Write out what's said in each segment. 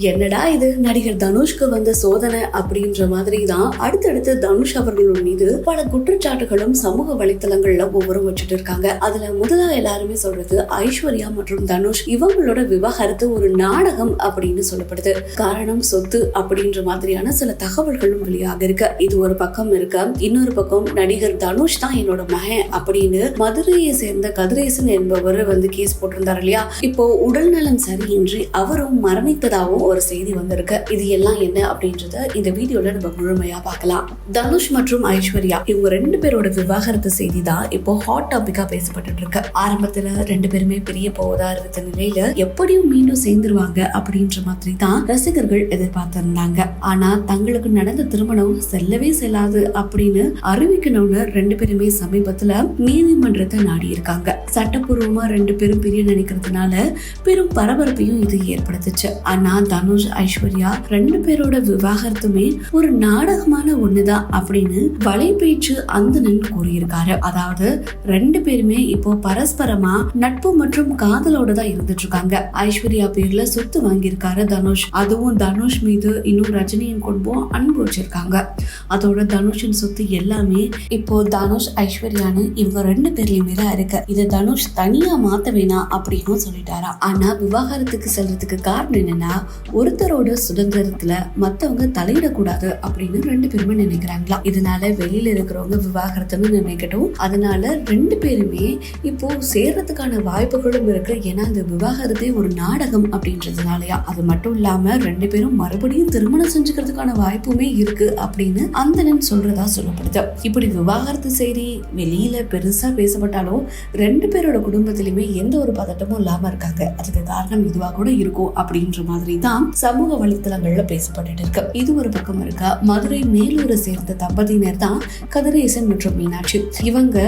என்னடா இது? நடிகர் தனுஷ்க்கு வந்த சோதனை அப்படின்ற மாதிரி தான் அடுத்தடுத்து தனுஷ் அவர்கள் மீது பல குற்றச்சாட்டுகளும் சமூக வலைத்தளங்கள்ல ஒவ்வொரு வச்சுட்டு இருக்காங்க. அதுல முதலா எல்லாருமே சொல்றது ஐஸ்வர்யா மற்றும் தனுஷ் இவங்களோட விவாகரத்து ஒரு நாடகம் அப்படின்னு சொல்லப்படுது. காரணம் சொத்து அப்படின்ற மாதிரியான சில தகவல்களும் வெளியாக இருக்கு. இது ஒரு பக்கம் இருக்க. இன்னொரு பக்கம் நடிகர் தனுஷ் தான் என்னோட மகன் அப்படின்னு மதுரையை சேர்ந்த கதிரேசன் என்பவர் வந்து கேஸ் போட்டிருந்தார் இல்லையா? இப்போ உடல்நலம் சரியின்றி அவரும் மரணித்ததாகவும் ஒரு செய்தி வந்திருக்கு. இது எல்லாம் என்ன அப்படின்றத இந்த வீடியோல நம்ம முழுமையா பார்க்கலாம். தனுஷ் மற்றும் ஐஸ்வர்யா இவங்க ரெண்டு பேரோட விவாகரத்து செய்தி தான் இப்போ ஹாட் டாபிக்கா பேசப்பட்டு இருக்கு ஆரம்பத்துல ரெண்டு பேருமே பிரிய போவதா இருந்த நிலையில எப்படியும் மீண்டும் சேர்ந்துருவாங்க அப்படின்ற மாதிரி தான் ரசிகர்கள் எதிர்பார்த்திருந்தாங்க. ஆனா தங்களுக்கு நடந்த திருமணம் செல்லவே செல்லாது அப்படின்னு அறிவிக்கணும்னு ரெண்டு பேருமே சமீபத்துல நீதிமன்றத்தை நாடி இருக்காங்க சட்டப்பூர்வமா ரெண்டு பேரும் பிரிய நினைக்கிறதுனால பெரும் பரபரப்பையும் இது ஏற்படுத்துச்சு. ஆனா தனுஷ் ஐஸ்வர்யா ரெண்டு பேரோட விவாகரத்துமே ஒரு நாடகமான ஒண்ணுதான் அப்படின்னு வலைபேச்சு அந்தணன் கூறியிருக்காரு. அதாவது ரெண்டு பேருமே இப்போ பரஸ்பரமா நட்பு மற்றும் காதலோட தான் இருந்துட்டு இருக்காங்க ஐஸ்வர்யா பேர்ல சொத்து வாங்கியிருக்காரு தனுஷ். அதுவும் தனுஷ் மீது இன்னும் ரஜினியின் குடும்பம் அன்பு வச்சிருக்காங்க. அதோட தனுஷின் சொத்து எல்லாமே இப்போ தனுஷ் ஐஸ்வர்யான்னு இவங்க ரெண்டு பேர்லயுமே தான் இருக்கு. இதை தனுஷ் தனியா மாத்த வேணாம் அப்படின்னு சொல்லிட்டாரா. ஆனா விவாகரத்துக்கு செல்றதுக்கு காரணம் என்னன்னா ஒருத்தரோட சுதந்திரத்துல மத்தவங்க தலையிடக்கூடாது அப்படின்னு ரெண்டு பேருமே நினைக்கிறாங்களா? இதனால வெளியில இருக்கிறவங்க விவாகரத்துன்னு நினைக்கட்டும். அதனால ரெண்டு பேருமே இப்போ சேர்றதுக்கான வாய்ப்புகளும் இருக்கு. ஏன்னா அந்த விவாகரத்தே ஒரு நாடகம் அப்படின்றதுனாலயா? அது மட்டும் இல்லாம ரெண்டு பேரும் மறுபடியும் திருமணம் செஞ்சுக்கிறதுக்கான வாய்ப்புமே இருக்கு அப்படின்னு அந்தனன் சொல்றதா சொல்லப்படுது. இப்படி விவாகரத்து செய்தி வெளியில பெருசா பேசப்பட்டாலும் ரெண்டு பேரோட குடும்பத்திலுமே எந்த ஒரு பதட்டமும் இல்லாம இருக்காங்க. அதுக்கு காரணம் இதுவா கூட இருக்கும் அப்படின்ற மாதிரி தான் சமூக வலைத்தளங்கள்ல பேசப்பட்டு இருக்கு. இது ஒரு பக்கம் இருக்கா? மதுரை மேலூரை சேர்ந்த தம்பதியினர் தான் கதிரேசன் மற்றும் மீனாட்சி. இவங்க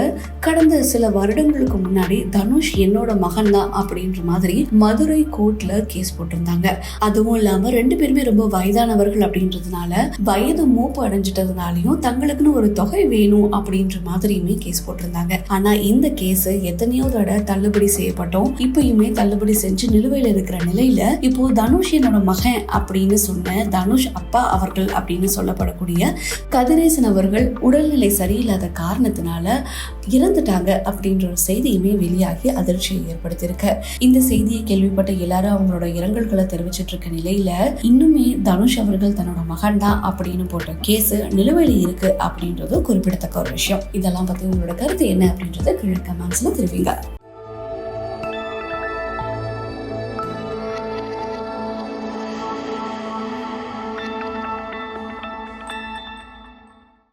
கடந்த சில வருடங்களுக்கு முன்னாடி தனுஷ் என்னோட மகன் தான் அப்படின்ற மாதிரி மதுரை கோர்ட்ல கேஸ் போட்டிருந்தாங்க. அதுவும் இல்லாம ரெண்டு பேருமே ரொம்ப வயதானவர்கள் அப்படின்றதுனால வயது மூப்பு அடைஞ்சிட்டதுனாலையும் தங்களுக்குன்னு ஒரு தொகை வேணும் அப்படின்ற மாதிரியுமே கேஸ் போட்டிருந்தாங்க. ஆனா இந்த கேஸ் எத்தனையோ தடவை தள்ளுபடி செய்யப்பட்டோம். இப்பயுமே தள்ளுபடி செஞ்சு நிலுவையில இருக்கிற நிலையில இப்போ தனுஷ் என்னோட மகன் அப்படின்னு சொன்ன தனுஷ் அப்பா அவர்கள் அப்படின்னு சொல்லப்படக்கூடிய கதிரேசன் அவர்கள் உடல்நிலை சரியில்லாத காரணத்தினால இறந்துட்டாங்க அப்படின்ற ஒரு செய்தியுமே வெளியாகி அதிர்ச்சியை ஏற்படுத்தியிருக்கு. இந்த செய்தியை கேள்விப்பட்ட எல்லாரும் அவங்களோட இரங்கல்களை தெரிவிச்சிட்டு இருக்க நிலையில இன்னுமே தனுஷ் அவர்கள் தன்னோட மகன் தான் அப்படின்னு போட்ட கேஸ் நிலுவையில் இருக்கு அப்படின்றது குறிப்பிடத்தக்க ஒரு விஷயம். இதெல்லாம் பத்தி உங்களோட கருத்து என்ன அப்படின்றத கீழே கமெண்ட்ஸ்ல தெரிவிங்க.